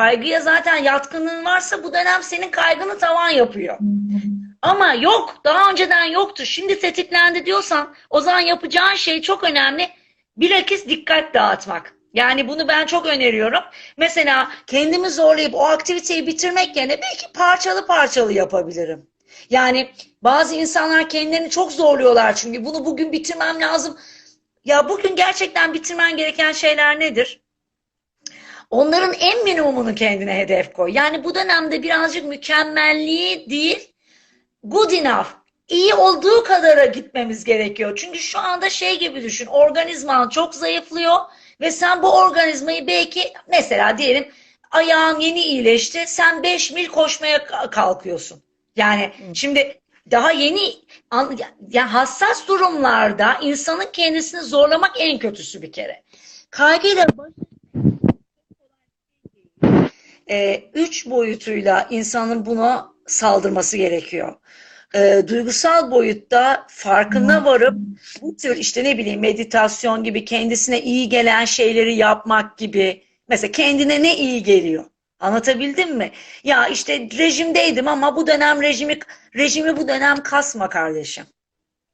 Kaygıya zaten yatkınlığın varsa bu dönem senin kaygını tavan yapıyor. Ama yok, daha önceden yoktu. Şimdi tetiklendi diyorsan o zaman yapacağın şey çok önemli. Bilakis dikkat dağıtmak. Yani bunu ben çok öneriyorum. Mesela kendimi zorlayıp o aktiviteyi bitirmek yerine belki parçalı parçalı yapabilirim. Yani bazı insanlar kendilerini çok zorluyorlar çünkü bunu bugün bitirmem lazım. Ya bugün gerçekten bitirmen gereken şeyler nedir? Onların en minimumunu kendine hedef koy. Yani bu dönemde birazcık mükemmelliği değil, good enough, iyi olduğu kadara gitmemiz gerekiyor. Çünkü şu anda şey gibi düşün, organizman çok zayıflıyor ve sen bu organizmayı belki mesela diyelim ayağın yeni iyileşti, sen 5 mil koşmaya kalkıyorsun. Yani şimdi daha yeni yani hassas durumlarda insanın kendisini zorlamak en kötüsü bir kere. Kaygıyla baş e, üç boyutuyla insanın buna saldırması gerekiyor. E, duygusal boyutta farkına varıp bu tür işte ne bileyim meditasyon gibi kendisine iyi gelen şeyleri yapmak gibi mesela kendine ne iyi geliyor? Anlatabildim mi? Ya işte rejimdeydim ama bu dönem rejimi rejimi bu dönem kasma kardeşim.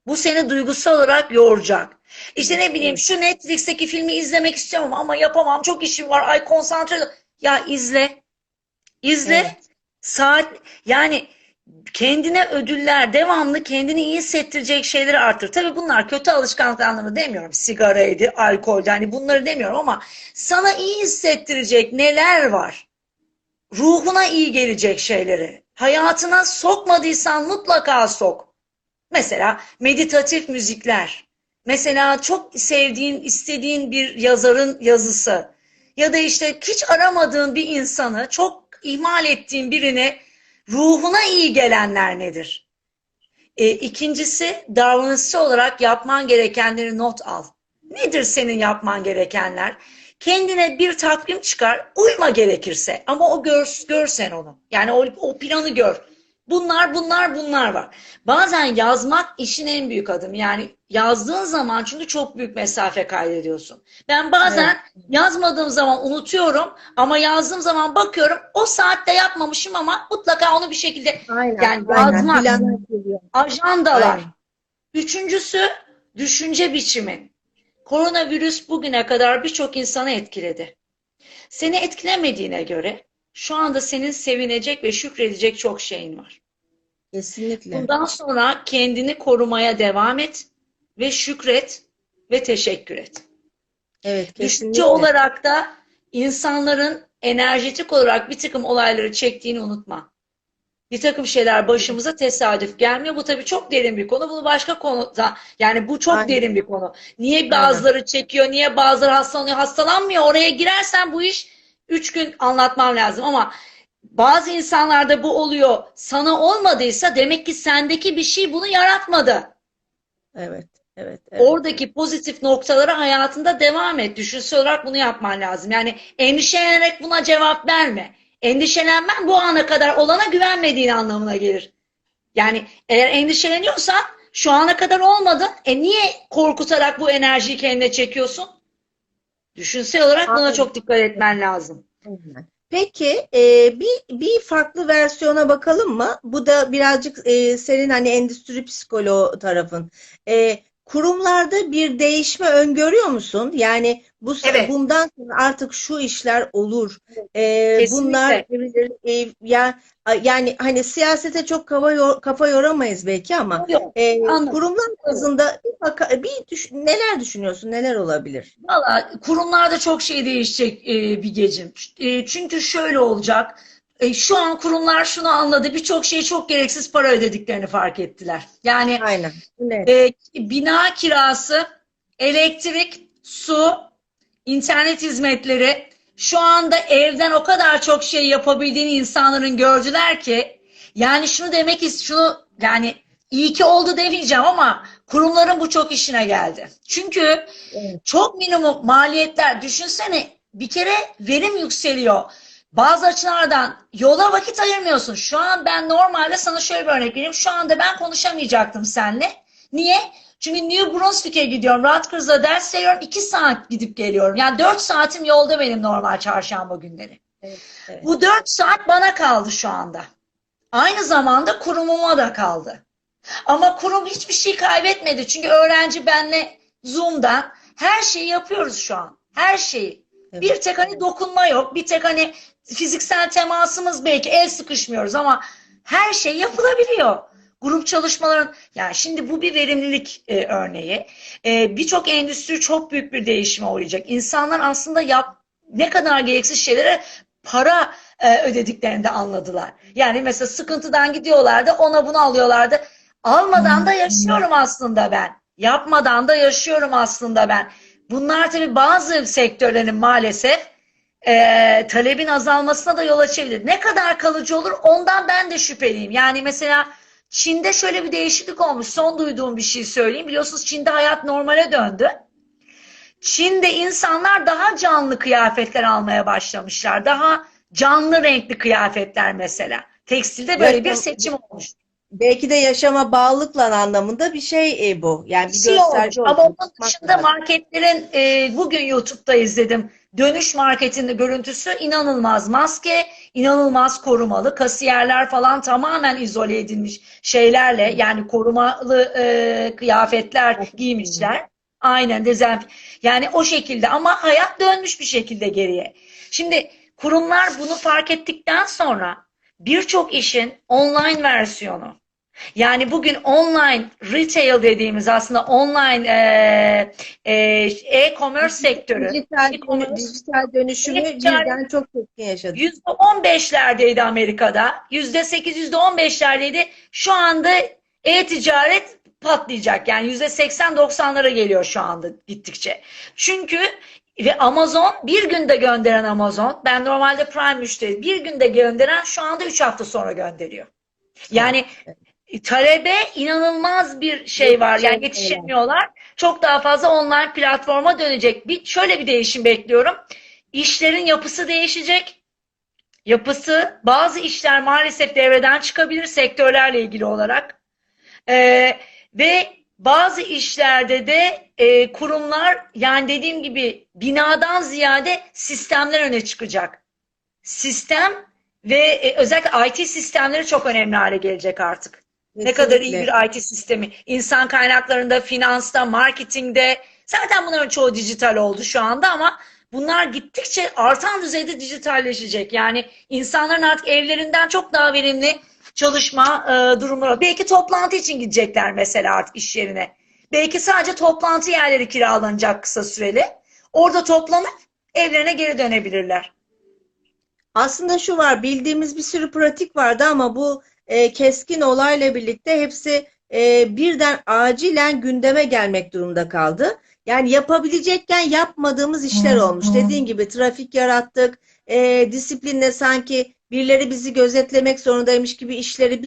Bu seni duygusal olarak yoracak. İşte ne bileyim şu Netflix'teki filmi izlemek istiyorum ama yapamam. Çok işim var. Ay konsantre. Ya izle. İzle. Evet. Saat yani kendine ödüller, devamlı kendini iyi hissettirecek şeyleri artır. Tabii bunlar kötü alışkanlık anlamında demiyorum. Sigaraydı, alkolde hani bunları demiyorum ama sana iyi hissettirecek neler var? Ruhuna iyi gelecek şeyleri. Hayatına sokmadıysan mutlaka sok. Mesela meditatif müzikler. Mesela çok sevdiğin, istediğin bir yazarın yazısı. Ya da işte hiç aramadığın bir insanı, çok ihmal ettiğin birine ruhuna iyi gelenler nedir? E, ikincisi davranışçı olarak yapman gerekenleri not al. Nedir senin yapman gerekenler? Kendine bir takvim çıkar, uyma gerekirse ama o gör, görsen onu. Yani o, o planı gör. Bunlar, bunlar, bunlar var. Bazen yazmak işin en büyük adımı. Yani yazdığın zaman çünkü çok büyük mesafe kaydediyorsun. Ben bazen yazmadığım zaman unutuyorum ama yazdığım zaman bakıyorum o saatte yapmamışım ama mutlaka onu bir şekilde Aynen. Yani aynen. yazmak. Giriyor. ajandalar. Aynen. Üçüncüsü düşünce biçimi. Koronavirüs bugüne kadar birçok insanı etkiledi. Seni etkilemediğine göre şu anda senin sevinecek ve şükredecek çok şeyin var. Kesinlikle. Bundan sonra kendini korumaya devam et ve şükret ve teşekkür et. Evet, Düşünce kesinlikle. olarak da insanların enerjetik olarak bir takım olayları çektiğini unutma. Bir takım şeyler başımıza tesadüf gelmiyor. Bu tabii çok derin bir konu. Bunu başka konuda yani bu çok Aynen. derin bir konu. Niye bazıları çekiyor, niye bazıları hastalanıyor, hastalanmıyor. Oraya girersen bu iş üç gün anlatmam lazım ama bazı insanlarda bu oluyor. Sana olmadıysa demek ki sendeki bir şey bunu yaratmadı. Evet, evet, evet. Oradaki pozitif noktalara hayatında devam et. Düşünsel olarak bunu yapman lazım. Yani endişelenerek buna cevap verme. Endişelenmen bu ana kadar olana güvenmediğin anlamına gelir. Yani eğer endişeleniyorsan şu ana kadar olmadın. E niye korkutarak bu enerjiyi kendine çekiyorsun? Düşünsel olarak buna Aynen. çok dikkat etmen lazım. Aynen. Peki e, bir bir farklı versiyona bakalım mı? Bu da birazcık e, senin hani endüstri psikoloğu tarafın. E, kurumlarda bir değişme öngörüyor musun? Yani bu Evet. bundan sonra artık şu işler olur. E, bunlar e, ya yani hani siyasete çok kafa yor- kafa yoramayız belki ama Yok, e, kurumlar bazında bir, baka- bir düş- neler düşünüyorsun? Neler olabilir? Valla kurumlarda çok şey değişecek e, Bigeciğim. E, çünkü şöyle olacak. E, şu an kurumlar şunu anladı. Birçok şeye çok gereksiz para ödediklerini fark ettiler. Yani Aynen. Evet. e, bina kirası, elektrik, su, internet hizmetleri şu anda evden o kadar çok şey yapabildiğini insanların gördüler ki yani şunu demek is şunu yani iyi ki oldu demeyeceğim ama kurumların bu çok işine geldi. Çünkü Evet. çok minimum maliyetler düşünsene bir kere verim yükseliyor. Bazı açılardan yola vakit ayırmıyorsun. Şu an ben normalde sana şöyle bir örnek vereyim. Şu anda ben konuşamayacaktım seninle. Niye? Çünkü New Brunswick'e gidiyorum. Rutgers'a ders veriyorum. 2 saat gidip geliyorum. Yani 4 saatim yolda benim normal çarşamba günleri. evet. Bu 4 saat bana kaldı şu anda. Aynı zamanda kurumuma da kaldı. Ama kurum hiçbir şey kaybetmedi. Çünkü öğrenci benle Zoom'dan her şeyi yapıyoruz şu an. Her şeyi. Evet. Bir tek hani dokunma yok. Bir tek hani fiziksel temasımız belki el sıkışmıyoruz ama her şey yapılabiliyor. Grup çalışmaların yani şimdi bu bir verimlilik e, örneği. E, Birçok endüstri çok büyük bir değişime uğrayacak. İnsanlar aslında yap ne kadar gereksiz şeylere para e, ödediklerini de anladılar. Yani mesela sıkıntıdan gidiyorlardı, ona bunu alıyorlardı. Almadan da yaşıyorum aslında ben. Yapmadan da yaşıyorum aslında ben. Bunlar tabii bazı sektörlerin maalesef e, talebin azalmasına da yol açabilir. Ne kadar kalıcı olur ondan ben de şüpheliyim. Yani mesela Çin'de şöyle bir değişiklik olmuş. Son duyduğum bir şey söyleyeyim. Biliyorsunuz Çin'de hayat normale döndü. Çin'de insanlar daha canlı kıyafetler almaya başlamışlar. Daha canlı renkli kıyafetler mesela. Tekstilde böyle bir seçim olmuş. Belki de yaşama bağlılıkla anlamında bir şey e, bu. Yani bir şey gösterge olmuş. Ama onun dışında marketlerin e, bugün YouTube'da izledim. Dönüş marketinin görüntüsü inanılmaz. Maske inanılmaz korumalı. Kasiyerler falan tamamen izole edilmiş şeylerle yani korumalı e, kıyafetler giymişler. Aynen dezenf yani o şekilde ama hayat dönmüş bir şekilde geriye. Şimdi kurumlar bunu fark ettikten sonra birçok işin online versiyonu yani bugün online retail dediğimiz aslında online e, e, e-commerce sektörü Dijital, e-commerce dijital dönüşümü Dijital- birden çok keskin yaşadık. %15'lerdeydi Amerika'da. %8, %15'lerdeydi. Şu anda e-ticaret patlayacak. Yani %80-90'lara geliyor şu anda gittikçe. Çünkü ve Amazon bir günde gönderen Amazon, ben normalde Prime müşteri, bir günde gönderen şu anda 3 hafta sonra gönderiyor. Yani talebe inanılmaz bir şey var. Yani yetişemiyorlar. Çok daha fazla online platforma dönecek. Bir şöyle bir değişim bekliyorum. İşlerin yapısı değişecek. Yapısı bazı işler maalesef devreden çıkabilir sektörlerle ilgili olarak. Ee, ve bazı işlerde de e, kurumlar yani dediğim gibi binadan ziyade sistemler öne çıkacak. Sistem ve e, özellikle IT sistemleri çok önemli hale gelecek artık. Ne kadar iyi bir IT sistemi. İnsan kaynaklarında, finansta, marketingde. Zaten bunların çoğu dijital oldu şu anda ama bunlar gittikçe artan düzeyde dijitalleşecek. Yani insanların artık evlerinden çok daha verimli çalışma e, durumları. Belki toplantı için gidecekler mesela artık iş yerine. Belki sadece toplantı yerleri kiralanacak kısa süreli. Orada toplanıp evlerine geri dönebilirler. Aslında şu var, bildiğimiz bir sürü pratik vardı ama bu e, keskin olayla birlikte hepsi e, birden acilen gündeme gelmek durumunda kaldı. Yani yapabilecekken yapmadığımız işler olmuş. Dediğin gibi trafik yarattık, e, disiplinle sanki birileri bizi gözetlemek zorundaymış gibi işleri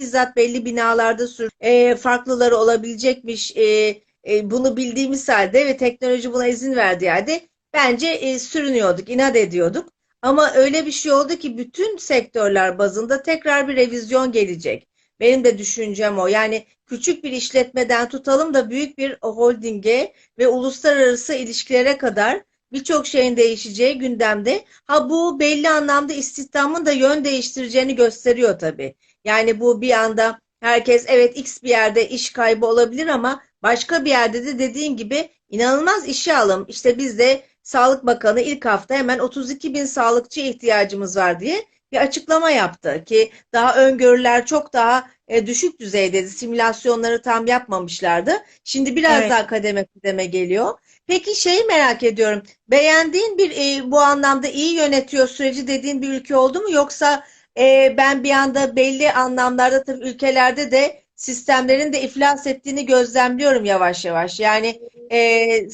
bizzat belli binalarda sür e, farklıları olabilecekmiş. E, e, bunu bildiğimiz halde ve teknoloji buna izin verdiği halde bence e, sürünüyorduk, inat ediyorduk. Ama öyle bir şey oldu ki bütün sektörler bazında tekrar bir revizyon gelecek. Benim de düşüncem o. Yani küçük bir işletmeden tutalım da büyük bir holdinge ve uluslararası ilişkilere kadar birçok şeyin değişeceği gündemde. Ha bu belli anlamda istihdamın da yön değiştireceğini gösteriyor tabii. Yani bu bir anda herkes evet X bir yerde iş kaybı olabilir ama başka bir yerde de dediğin gibi inanılmaz işe alım. İşte biz de Sağlık Bakanı ilk hafta hemen 32 bin sağlıkçı ihtiyacımız var diye bir açıklama yaptı ki daha öngörüler çok daha e, düşük düzeydeydi. Simülasyonları tam yapmamışlardı. Şimdi biraz Evet. daha kademe kademe geliyor. Peki şeyi merak ediyorum. Beğendiğin bir e, bu anlamda iyi yönetiyor süreci dediğin bir ülke oldu mu? Yoksa e, ben bir anda belli anlamlarda tabii ülkelerde de sistemlerin de iflas ettiğini gözlemliyorum yavaş yavaş. Yani e,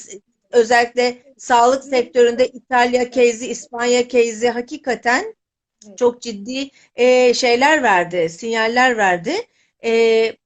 özellikle sağlık sektöründe İtalya case'i, İspanya case'i hakikaten çok ciddi e, şeyler verdi, sinyaller verdi. E,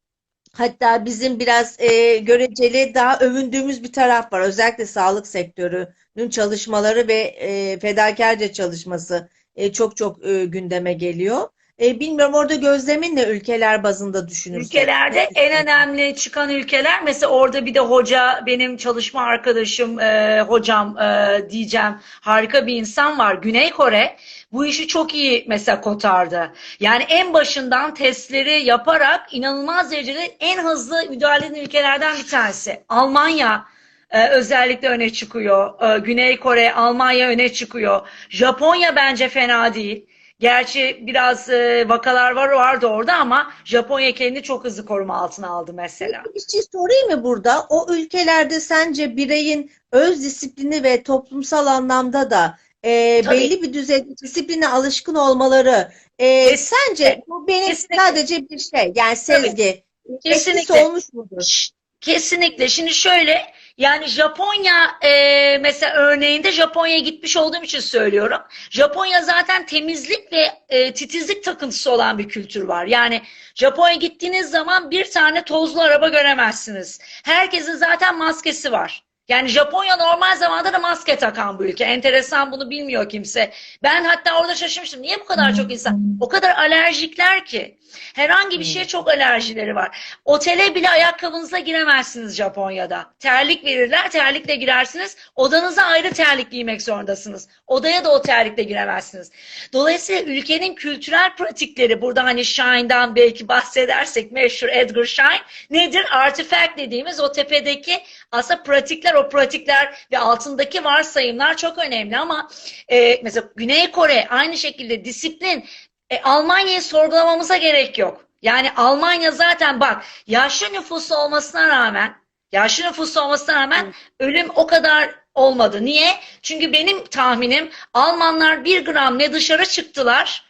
hatta bizim biraz e, göreceli daha övündüğümüz bir taraf var. Özellikle sağlık sektörünün çalışmaları ve e, fedakarca çalışması e, çok çok e, gündeme geliyor. E, bilmiyorum orada gözlemin ne ülkeler bazında düşünürsek. Ülkelerde en önemli çıkan ülkeler mesela orada bir de hoca benim çalışma arkadaşım e, hocam e, diyeceğim harika bir insan var Güney Kore bu işi çok iyi mesela kotardı. Yani en başından testleri yaparak inanılmaz derecede en hızlı müdahale eden ülkelerden bir tanesi. Almanya e, özellikle öne çıkıyor. E, Güney Kore, Almanya öne çıkıyor. Japonya bence fena değil. Gerçi biraz e, vakalar var vardı orada ama Japonya kendini çok hızlı koruma altına aldı mesela. Bir şey sorayım mı burada? O ülkelerde sence bireyin öz disiplini ve toplumsal anlamda da e, Tabii. belli bir düzeyde disipline alışkın olmaları e, sence bu benim kesinlikle. sadece bir şey yani sezgi etkisi Kesinlikle. olmuş mudur? Kesinlikle. Şimdi şöyle yani Japonya e, mesela örneğinde Japonya'ya gitmiş olduğum için söylüyorum. Japonya zaten temizlik ve e, titizlik takıntısı olan bir kültür var. Yani Japonya gittiğiniz zaman bir tane tozlu araba göremezsiniz. Herkesin zaten maskesi var. Yani Japonya normal zamanda da maske takan bir ülke. Enteresan bunu bilmiyor kimse. Ben hatta orada şaşırmıştım. Niye bu kadar çok insan? O kadar alerjikler ki. Herhangi bir şeye çok alerjileri var. Otele bile ayakkabınızla giremezsiniz Japonya'da. Terlik verirler, terlikle girersiniz. Odanıza ayrı terlik giymek zorundasınız. Odaya da o terlikle giremezsiniz. Dolayısıyla ülkenin kültürel pratikleri, burada hani Shine'dan belki bahsedersek meşhur Edgar Schein nedir? Artifact dediğimiz o tepedeki aslında pratikler, o pratikler ve altındaki varsayımlar çok önemli ama e, mesela Güney Kore aynı şekilde disiplin e, Almanya'yı sorgulamamıza gerek yok. Yani Almanya zaten bak yaşlı nüfusu olmasına rağmen yaşlı nüfusu olmasına rağmen ölüm o kadar olmadı. Niye? Çünkü benim tahminim Almanlar bir gram ne dışarı çıktılar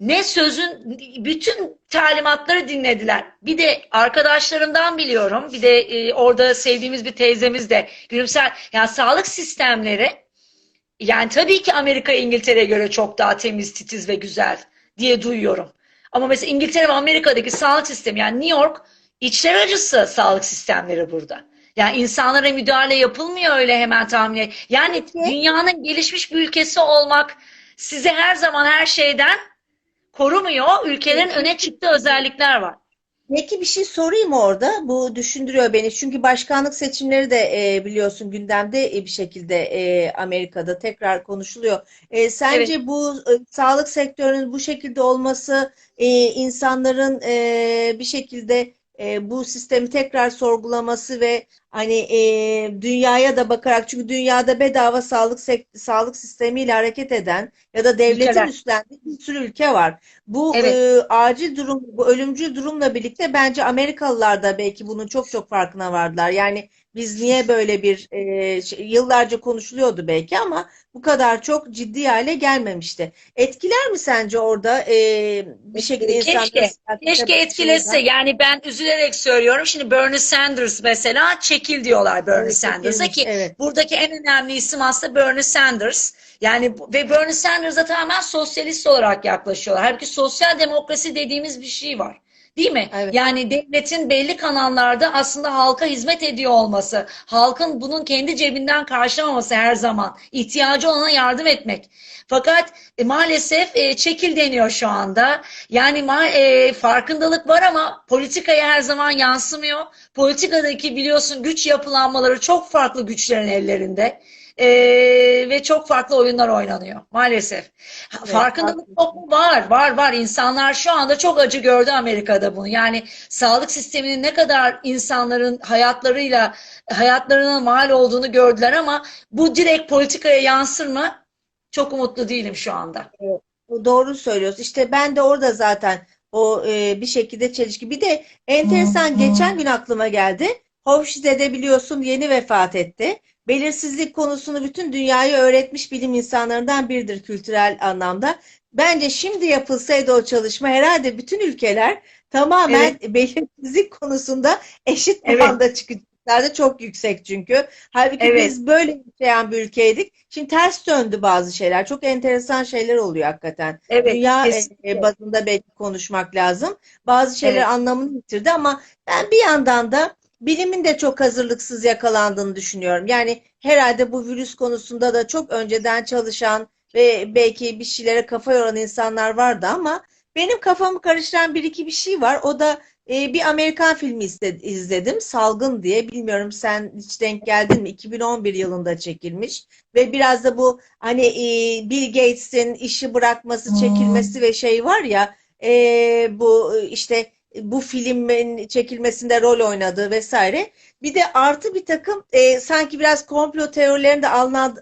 ne sözün bütün talimatları dinlediler. Bir de arkadaşlarımdan biliyorum. Bir de e, orada sevdiğimiz bir teyzemiz de gülümser. Yani sağlık sistemleri yani tabii ki Amerika İngiltere'ye göre çok daha temiz, titiz ve güzel diye duyuyorum. Ama mesela İngiltere ve Amerika'daki sağlık sistemi yani New York içler acısı sağlık sistemleri burada. Yani insanlara müdahale yapılmıyor öyle hemen tahmin et. Yani dünyanın gelişmiş bir ülkesi olmak sizi her zaman her şeyden korumuyor. Ülkelerin öne çıktığı özellikler var. Peki bir şey sorayım orada. Bu düşündürüyor beni. Çünkü başkanlık seçimleri de e, biliyorsun gündemde e, bir şekilde e, Amerika'da tekrar konuşuluyor. E, sence bu e, sağlık sektörünün bu şekilde olması e, insanların e, bir şekilde e, bu sistemi tekrar sorgulaması ve hani e, dünyaya da bakarak çünkü dünyada bedava sağlık sağlık sistemiyle hareket eden ya da devletin Ülkeler. üstlendiği bir sürü ülke var. Bu Evet. e, acil durum, bu ölümcül durumla birlikte bence Amerikalılar da belki bunun çok çok farkına vardılar. Yani biz niye böyle bir e, şey- yıllarca konuşuluyordu belki ama bu kadar çok ciddi hale gelmemişti. Etkiler mi sence orada e, bir şekilde Keşke, siyasete Keşke bakışını etkilese. da? Yani ben üzülerek söylüyorum. Şimdi Bernie Sanders mesela çekil diyorlar Bernie Evet, Sanders'a ki evet. buradaki en önemli isim aslında Bernie Sanders. Yani ve Bernie Sanders'a tamamen sosyalist olarak yaklaşıyorlar. Halbuki sosyal demokrasi dediğimiz bir şey var. Değil mi? Evet. Yani devletin belli kanallarda aslında halka hizmet ediyor olması, halkın bunun kendi cebinden karşılamaması her zaman, ihtiyacı olana yardım etmek. Fakat e, maalesef e, çekil deniyor şu anda. Yani ma- e, farkındalık var ama politikaya her zaman yansımıyor. Politikadaki biliyorsun güç yapılanmaları çok farklı güçlerin ellerinde. E, ve çok farklı oyunlar oynanıyor maalesef. Evet, Farkındalık çok mu? Var, var, var. İnsanlar şu anda çok acı gördü Amerika'da bunu. Yani sağlık sisteminin ne kadar insanların hayatlarıyla, hayatlarına mal olduğunu gördüler ama bu direkt politikaya yansır mı? Çok umutlu değilim şu anda. Doğru söylüyorsun. İşte ben de orada zaten o e, bir şekilde çelişki. Bir de enteresan geçen gün aklıma geldi. Hovşide'de biliyorsun yeni vefat etti. Belirsizlik konusunu bütün dünyaya öğretmiş bilim insanlarından biridir kültürel anlamda. Bence şimdi yapılsaydı o çalışma herhalde bütün ülkeler tamamen belirsizlik konusunda eşit Evet. puanda çıkacaklardı. Çok yüksek çünkü. Halbuki Evet. biz böyle yaşayan bir ülkeydik. Şimdi ters döndü bazı şeyler. Çok enteresan şeyler oluyor hakikaten. Evet, Dünya kesinlikle. e, bazında belki konuşmak lazım. Bazı şeyler Evet. anlamını yitirdi ama ben bir yandan da bilimin de çok hazırlıksız yakalandığını düşünüyorum. Yani herhalde bu virüs konusunda da çok önceden çalışan ve belki bir şeylere kafa yoran insanlar vardı ama benim kafamı karıştıran bir iki bir şey var. O da e, bir Amerikan filmi izle- izledim. Salgın diye. Bilmiyorum sen hiç denk geldin mi? 2011 yılında çekilmiş. Ve biraz da bu hani e, Bill Gates'in işi bırakması, Hmm. çekilmesi ve şey var ya e, bu işte bu filmin çekilmesinde rol oynadığı vesaire. Bir de artı bir takım e, sanki biraz komplo teorilerini de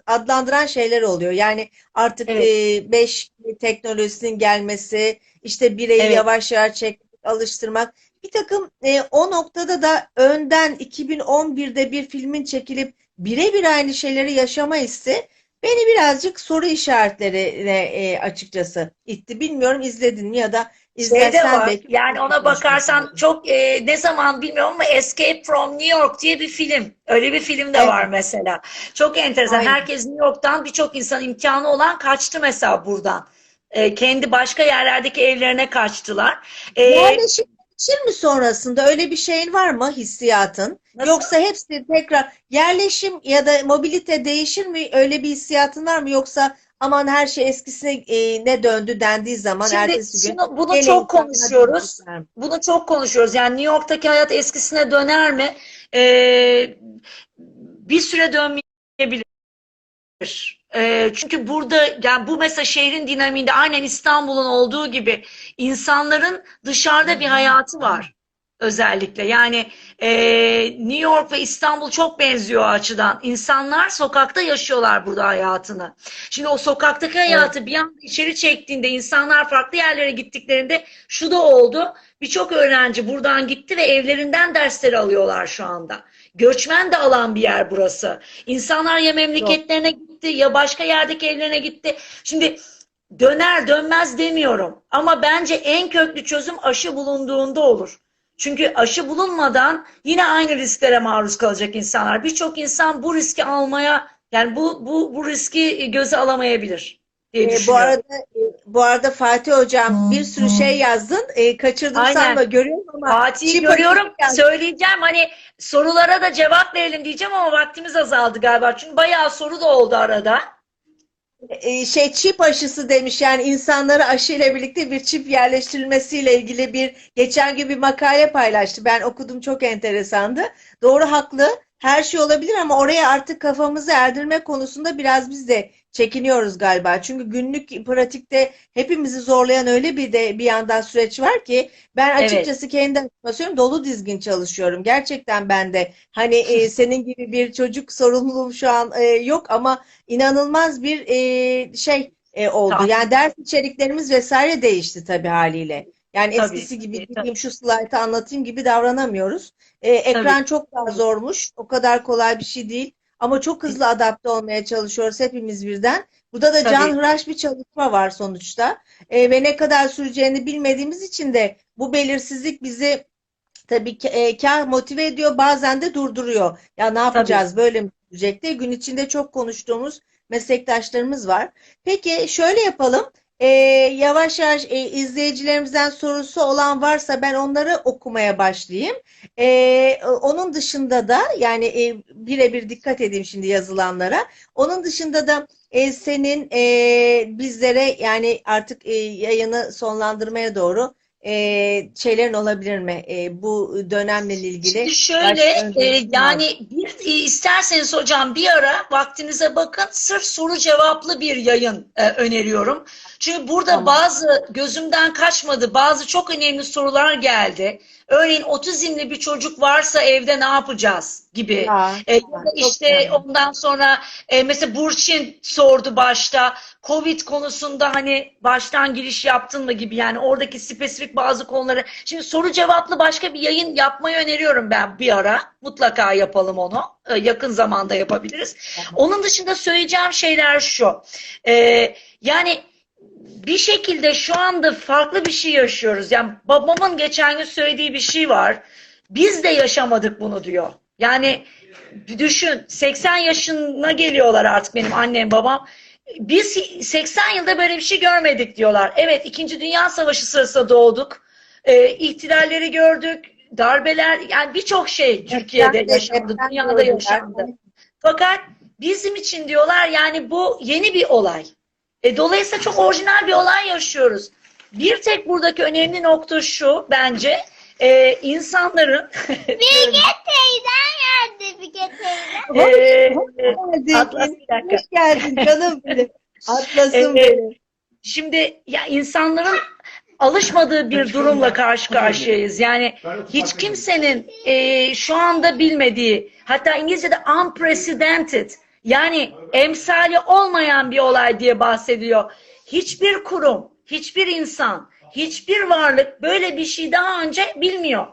adlandıran şeyler oluyor. Yani artık Evet. e, 5G teknolojisinin gelmesi, işte bireyi Evet. yavaş yavaş çekmek, alıştırmak. Bir takım e, o noktada da önden 2011'de bir filmin çekilip birebir aynı şeyleri yaşama hissi beni birazcık soru işaretlerine e, açıkçası itti. Bilmiyorum izledin mi ya da Şeyde izlersen var. belki Yani ona bakarsan çok e, ne zaman bilmiyorum ama Escape from New York diye bir film. Öyle bir film de Evet. var mesela. Çok enteresan. Aynen. Herkes New York'tan birçok insan imkanı olan kaçtı mesela buradan. E, kendi başka yerlerdeki evlerine kaçtılar. E, Yerleşim değişir mi sonrasında? Öyle bir şeyin var mı hissiyatın? Nasıl? Yoksa hepsi tekrar yerleşim ya da mobilite değişir mi? Öyle bir hissiyatın var mı? Yoksa aman her şey eskisine e, ne döndü dendiği zaman Şimdi ertesi gün şunu, bunu çok konuşuyoruz. Bunu çok konuşuyoruz. Yani New York'taki hayat eskisine döner mi? Ee, bir süre dönmeyebilir. Ee, çünkü burada yani bu mesela şehrin dinamiğinde aynen İstanbul'un olduğu gibi insanların dışarıda bir hayatı var özellikle. Yani e, New York ve İstanbul çok benziyor açıdan. İnsanlar sokakta yaşıyorlar burada hayatını. Şimdi o sokaktaki hayatı bir anda içeri çektiğinde insanlar farklı yerlere gittiklerinde şu da oldu. Birçok öğrenci buradan gitti ve evlerinden dersleri alıyorlar şu anda. Göçmen de alan bir yer burası. İnsanlar ya memleketlerine gitti ya başka yerdeki evlerine gitti. Şimdi döner dönmez demiyorum ama bence en köklü çözüm aşı bulunduğunda olur. Çünkü aşı bulunmadan yine aynı risklere maruz kalacak insanlar. Birçok insan bu riski almaya yani bu bu bu riski göze alamayabilir diye E, bu arada bu arada Fatih Hocam bir sürü şey yazdın. E, kaçırdım Aynen. sanma görüyorum ama Fatih'i görüyorum. yazdı. Söyleyeceğim hani sorulara da cevap verelim diyeceğim ama vaktimiz azaldı galiba. Çünkü bayağı soru da oldu arada. E, şey çip aşısı demiş yani insanlara aşıyla birlikte bir çip yerleştirilmesiyle ilgili bir geçen gün bir makale paylaştı. Ben okudum çok enteresandı. Doğru haklı. Her şey olabilir ama oraya artık kafamızı erdirme konusunda biraz biz de çekiniyoruz galiba. Çünkü günlük pratikte hepimizi zorlayan öyle bir de bir yandan süreç var ki ben Evet. açıkçası kendi adıma söylüyorum dolu dizgin çalışıyorum. Gerçekten ben de hani e, senin gibi bir çocuk sorumluluğum şu an e, yok ama inanılmaz bir e, şey e, oldu. Tabii. Yani ders içeriklerimiz vesaire değişti tabii haliyle. Yani Tabii, eskisi gibi tabii. gideyim şu slaytı anlatayım gibi davranamıyoruz. E, ekran çok daha zormuş. O kadar kolay bir şey değil. Ama çok hızlı adapte olmaya çalışıyoruz hepimiz birden. Burada da Tabii. canhıraş bir çalışma var sonuçta. E, ve ne kadar süreceğini bilmediğimiz için de bu belirsizlik bizi tabii ki e, kah motive ediyor bazen de durduruyor. Ya ne yapacağız böyle mi sürecek diye gün içinde çok konuştuğumuz meslektaşlarımız var. Peki şöyle yapalım. E, yavaş yavaş e, izleyicilerimizden sorusu olan varsa ben onları okumaya başlayayım. E, onun dışında da yani e, birebir dikkat edeyim şimdi yazılanlara. Onun dışında da e, senin e, bizlere yani artık e, yayını sonlandırmaya doğru e, şeylerin olabilir mi? E, bu dönemle ilgili Şimdi şöyle e, yani bir, e, isterseniz hocam bir ara vaktinize bakın sırf soru cevaplı bir yayın e, öneriyorum. Çünkü burada Tamam. bazı gözümden kaçmadı bazı çok önemli sorular geldi. Örneğin otizmli bir çocuk varsa evde ne yapacağız gibi. Ya, E, ya da çok işte önemli. ondan sonra e, mesela Burçin sordu başta Covid konusunda hani baştan giriş yaptın mı gibi yani oradaki spesifik bazı konuları. Şimdi soru cevaplı başka bir yayın yapmayı öneriyorum ben bir ara. Mutlaka yapalım onu. E, yakın zamanda yapabiliriz. Onun dışında söyleyeceğim şeyler şu. E, yani bir şekilde şu anda farklı bir şey yaşıyoruz. Yani babamın geçen gün söylediği bir şey var. Biz de yaşamadık bunu diyor. Yani düşün 80 yaşına geliyorlar artık benim annem babam. Biz 80 yılda böyle bir şey görmedik diyorlar. Evet 2. Dünya Savaşı sırasında doğduk. Ee, ihtilalleri gördük. Darbeler yani birçok şey Türkiye'de yaşandı. Dünyada yaşandı. Fakat bizim için diyorlar yani bu yeni bir olay. E, dolayısıyla çok orijinal bir olay yaşıyoruz. bir tek buradaki önemli nokta şu bence e, insanların Bilge teyzen geldi Bilge teyzen. e, geldin. Atlas bir dakika. Hoş geldin canım benim. Atlasım Evet. benim. Şimdi ya insanların alışmadığı bir durumla karşı karşıyayız. Yani hiç kimsenin e, şu anda bilmediği, hatta İngilizce'de unprecedented, yani emsali olmayan bir olay diye bahsediyor. Hiçbir kurum, hiçbir insan, hiçbir varlık böyle bir şey daha önce bilmiyor.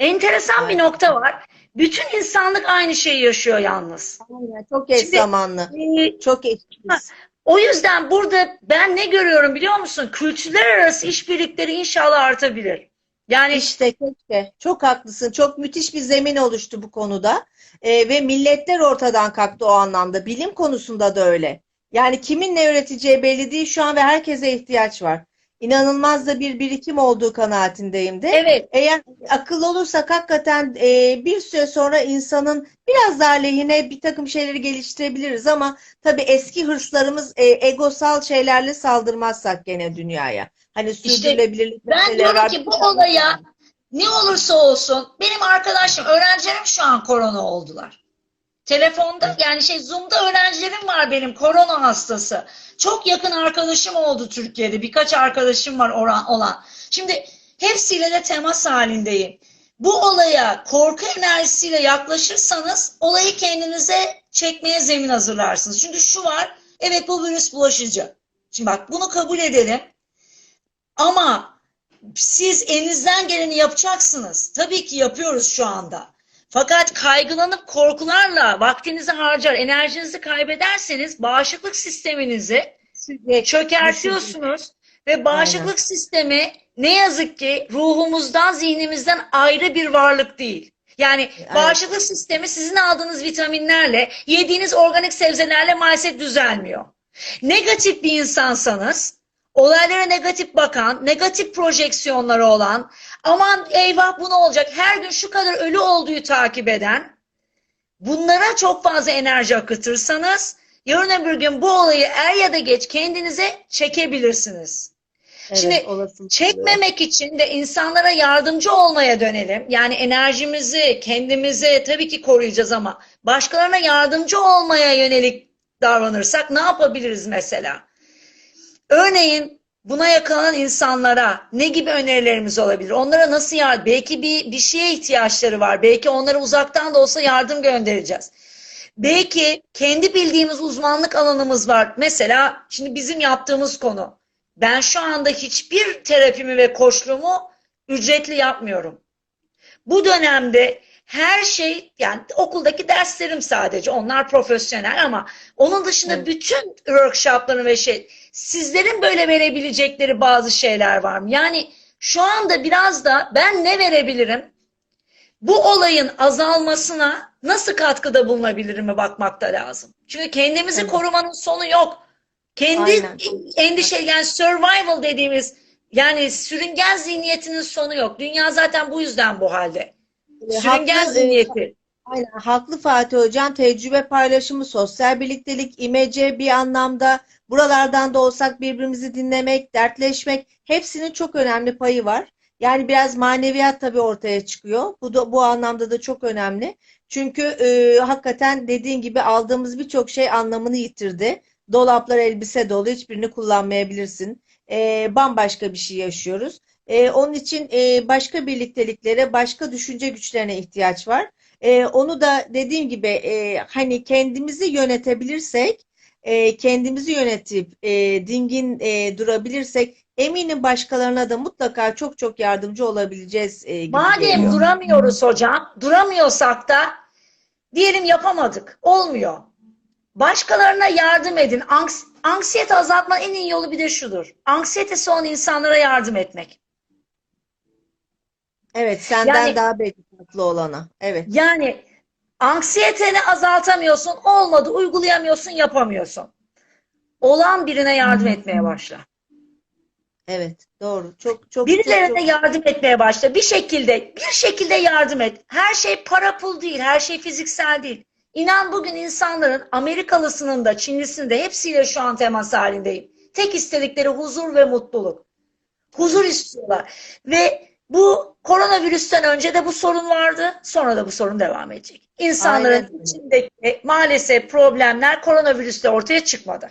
Enteresan bir nokta var. Bütün insanlık aynı şeyi yaşıyor yalnız. Aynen, çok eş Şimdi- zamanlı. E, Çok eşitiz. o yüzden burada ben ne görüyorum biliyor musun? Kültürler arası işbirlikleri inşallah artabilir. Yani İşte keşke. Çok haklısın. Çok müthiş bir zemin oluştu bu konuda. Ee, ve milletler ortadan kalktı o anlamda. Bilim konusunda da öyle. Yani kimin ne öğreteceği belli değil şu an ve herkese ihtiyaç var. İnanılmaz da bir birikim olduğu kanaatindeyim de. evet Eğer akıllı olursak hakikaten e, bir süre sonra insanın biraz daha lehine bir takım şeyleri geliştirebiliriz ama tabii eski hırslarımız e, egosal şeylerle saldırmazsak gene dünyaya. Hani sürdürülebilirlik ben meseleleri diyorum ki bu olaya ne olursa olsun benim arkadaşım, öğrencilerim şu an korona oldular. Telefonda yani şey Zoom'da öğrencilerim var benim korona hastası. Çok yakın arkadaşım oldu Türkiye'de. Birkaç arkadaşım var oran, olan. Şimdi hepsiyle de temas halindeyim. Bu olaya korku enerjisiyle yaklaşırsanız olayı kendinize çekmeye zemin hazırlarsınız. Çünkü şu var, evet bu virüs bulaşıcı. Şimdi bak bunu kabul edelim. Ama siz elinizden geleni yapacaksınız. Tabii ki yapıyoruz şu anda. Fakat kaygılanıp korkularla vaktinizi harcar, enerjinizi kaybederseniz bağışıklık sisteminizi çökertiyorsunuz ve bağışıklık sistemi ne yazık ki ruhumuzdan, zihnimizden ayrı bir varlık değil. Yani Evet. bağışıklık sistemi sizin aldığınız vitaminlerle, yediğiniz organik sebzelerle maalesef düzelmiyor. Negatif bir insansanız, olaylara negatif bakan, negatif projeksiyonları olan, aman eyvah bu ne olacak, her gün şu kadar ölü olduğu takip eden, bunlara çok fazla enerji akıtırsanız, yarın öbür gün bu olayı er ya da geç kendinize çekebilirsiniz. Evet, Şimdi olasılık Çekmemek için de insanlara yardımcı olmaya dönelim. Yani enerjimizi, kendimizi tabii ki koruyacağız ama başkalarına yardımcı olmaya yönelik davranırsak ne yapabiliriz mesela? Örneğin buna yakalanan insanlara ne gibi önerilerimiz olabilir? Onlara nasıl yardım? Belki bir, bir şeye ihtiyaçları var. Belki onlara uzaktan da olsa yardım göndereceğiz. Belki kendi bildiğimiz uzmanlık alanımız var. Mesela şimdi bizim yaptığımız konu. Ben şu anda hiçbir terapimi ve koçluğumu ücretli yapmıyorum. Bu dönemde her şey yani okuldaki derslerim sadece onlar profesyonel ama onun dışında Evet. bütün workshopların ve şey sizlerin böyle verebilecekleri bazı şeyler var mı? Yani şu anda biraz da ben ne verebilirim? Bu olayın azalmasına nasıl katkıda bulunabilirime bakmak da lazım. Çünkü kendimizi Evet. korumanın sonu yok. Kendi Aynen. endişe yani survival dediğimiz yani sürüngen zihniyetinin sonu yok. Dünya zaten bu yüzden bu halde. Ee, Sürüngen haklı, e, zihniyeti. Aynen, haklı Fatih Hocam. Tecrübe paylaşımı, sosyal birliktelik, imece bir anlamda buralardan da olsak birbirimizi dinlemek, dertleşmek hepsinin çok önemli payı var. Yani biraz maneviyat tabii ortaya çıkıyor. Bu da bu anlamda da çok önemli. Çünkü e, hakikaten dediğin gibi aldığımız birçok şey anlamını yitirdi. Dolaplar elbise dolu, hiçbirini kullanmayabilirsin. E, bambaşka bir şey yaşıyoruz. E, onun için e, başka birlikteliklere, başka düşünce güçlerine ihtiyaç var. E, onu da dediğim gibi e, hani kendimizi yönetebilirsek, e, kendimizi yönetip e, dingin e, durabilirsek eminim başkalarına da mutlaka çok çok yardımcı olabileceğiz e, Madem geliyor. duramıyoruz hocam, duramıyorsak da diyelim yapamadık. Olmuyor. Başkalarına yardım edin. Anks anksiyete azaltmanın en iyi yolu bir de şudur. Anksiyetesi olan insanlara yardım etmek. Evet, senden Yani- daha belki farklı olana. Evet. Yani anksiyeteni azaltamıyorsun, olmadı, uygulayamıyorsun, yapamıyorsun. Olan birine yardım etmeye başla. Evet, doğru. Çok çok çok Birilerine çok yardım etmeye başla. Bir şekilde, bir şekilde yardım et. Her şey para pul değil, her şey fiziksel değil. İnan bugün insanların Amerikalısının da, Çinlisinin de hepsiyle şu an temas halindeyim. Tek istedikleri huzur ve mutluluk. Huzur istiyorlar. Ve bu koronavirüsten önce de bu sorun vardı. Sonra da bu sorun devam edecek. İnsanların Aynen içindeki maalesef problemler koronavirüste ortaya çıkmadı.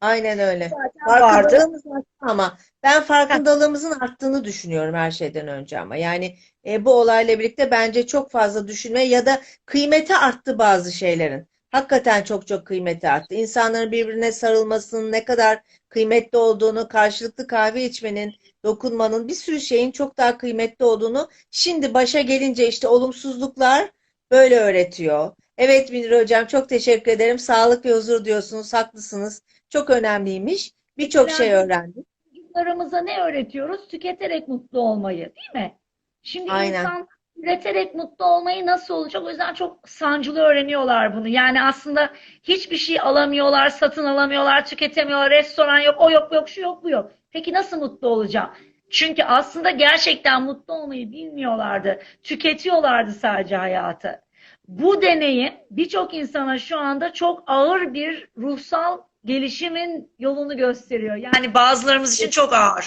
Aynen öyle. Zaten vardı. Farkındalığımız arttı ama ben farkındalığımızın arttığını düşünüyorum her şeyden önce ama yani e, bu olayla birlikte bence çok fazla düşünme ya da kıymeti arttı bazı şeylerin. Hakikaten çok çok kıymeti arttı. İnsanların birbirine sarılmasının ne kadar kıymetli olduğunu, karşılıklı kahve içmenin, dokunmanın bir sürü şeyin çok daha kıymetli olduğunu şimdi başa gelince işte olumsuzluklar böyle öğretiyor. Evet Münir Hocam çok teşekkür ederim. Sağlık ve huzur diyorsunuz. Haklısınız. Çok önemliymiş. Birçok şey öğrendik. Çocuklarımıza ne öğretiyoruz? Tüketerek mutlu olmayı, değil mi? Şimdi Aynen. insan üreterek mutlu olmayı nasıl olacak? O yüzden çok sancılı öğreniyorlar bunu. Yani aslında hiçbir şey alamıyorlar, satın alamıyorlar, tüketemiyorlar. Restoran yok, o yok, yok, şu yok, bu yok. Peki nasıl mutlu olacağım? Çünkü aslında gerçekten mutlu olmayı bilmiyorlardı. Tüketiyorlardı sadece hayatı. Bu deneyim birçok insana şu anda çok ağır bir ruhsal gelişimin yolunu gösteriyor. Yani bazılarımız için çok ağır.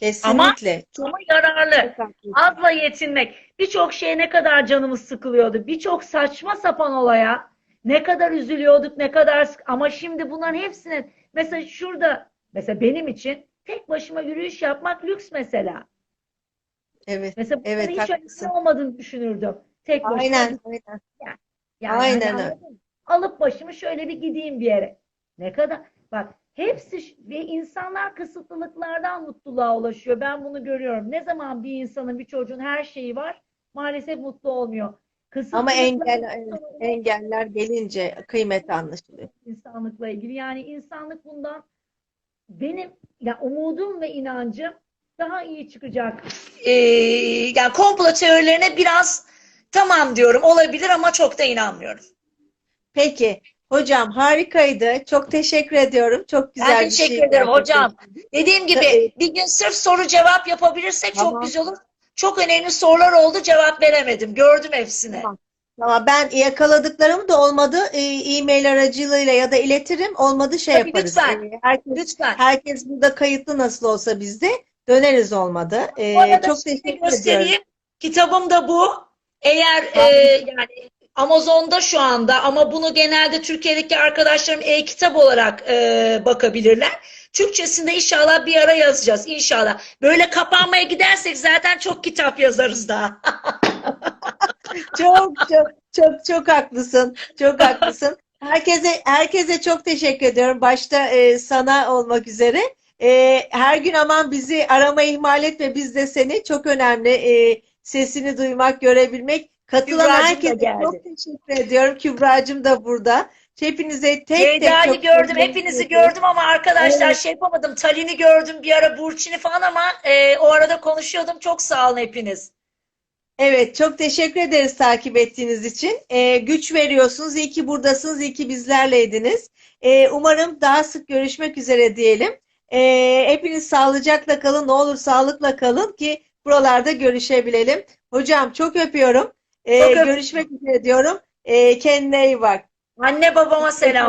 Kesinlikle. Çok, Ama yararlı. Azla yetinmek. Birçok şeye ne kadar canımız sıkılıyordu. Birçok saçma sapan olaya ne kadar üzülüyorduk, ne kadar sık- ama şimdi bunların hepsinin mesela şurada mesela benim için tek başıma yürüyüş yapmak lüks mesela. Evet. Mesela Evet, hiç haklısın. önemli olmadığını düşünürdüm. Tek başıma Aynen. Aynen. yani Aynen hani öyle. Alıp başımı şöyle bir gideyim bir yere. Ne kadar bak hepsi ve insanlar kısıtlılıklardan mutluluğa ulaşıyor. Ben bunu görüyorum. Ne zaman bir insanın bir çocuğun her şeyi var maalesef mutlu olmuyor. Ama engel, engeller gelince kıymet anlaşılıyor. insanlıkla ilgili. Yani insanlık bundan benim ya umudum ve inancım daha iyi çıkacak. Ee, yani komplo teorilerine biraz tamam diyorum olabilir ama çok da inanmıyorum. Peki. Hocam harikaydı. Çok teşekkür ediyorum. Çok güzel Ben bir teşekkür şey ederim hocam. Dediğim gibi bir gün sırf soru cevap yapabilirsek çok Tamam. güzel olur. Çok önemli sorular oldu cevap veremedim. Gördüm hepsini. Tamam. Ama ben yakaladıklarım da olmadı. e, E-mail aracılığıyla ya da iletirim. Olmadı şey Tabii, yaparız. lütfen. E, Herkes, Lütfen. herkes burada kayıtlı nasıl olsa bizde. Döneriz olmadı. E, arada çok teşekkür ediyorum. göstereyim. Kitabım da bu. Eğer e, yani Amazon'da şu anda ama bunu genelde Türkiye'deki arkadaşlarım e-kitap olarak e, bakabilirler. Türkçesinde inşallah bir ara yazacağız inşallah. Böyle kapanmaya gidersek zaten çok kitap yazarız daha. Çok çok çok çok haklısın. Çok haklısın. Herkese herkese çok teşekkür ediyorum. Başta e, sana olmak üzere. E, her gün aman bizi arama ihmal etme biz de seni. Çok önemli e, sesini duymak, görebilmek. Katılan Kübracığım herkese çok teşekkür ediyorum. Kübracığım da burada. Hepinize tek tek Ceyda'yı çok gördüm, hepinizi ediyorum. gördüm ama arkadaşlar Evet. şey yapamadım. Talin'i gördüm bir ara, Burçin'i falan ama e, o arada konuşuyordum. Çok sağ olun hepiniz. Evet, çok teşekkür ederiz takip ettiğiniz için. Ee, güç veriyorsunuz. İyi ki buradasınız, iyi ki bizlerleydiniz. Ee, umarım daha sık görüşmek üzere diyelim. Ee, hepiniz sağlıcakla kalın, ne olur sağlıkla kalın ki buralarda görüşebilelim. Hocam çok öpüyorum. Ee, Çok öptüm. görüşmek üzere diyorum. Ee, kendine iyi bak. Anne babama selam.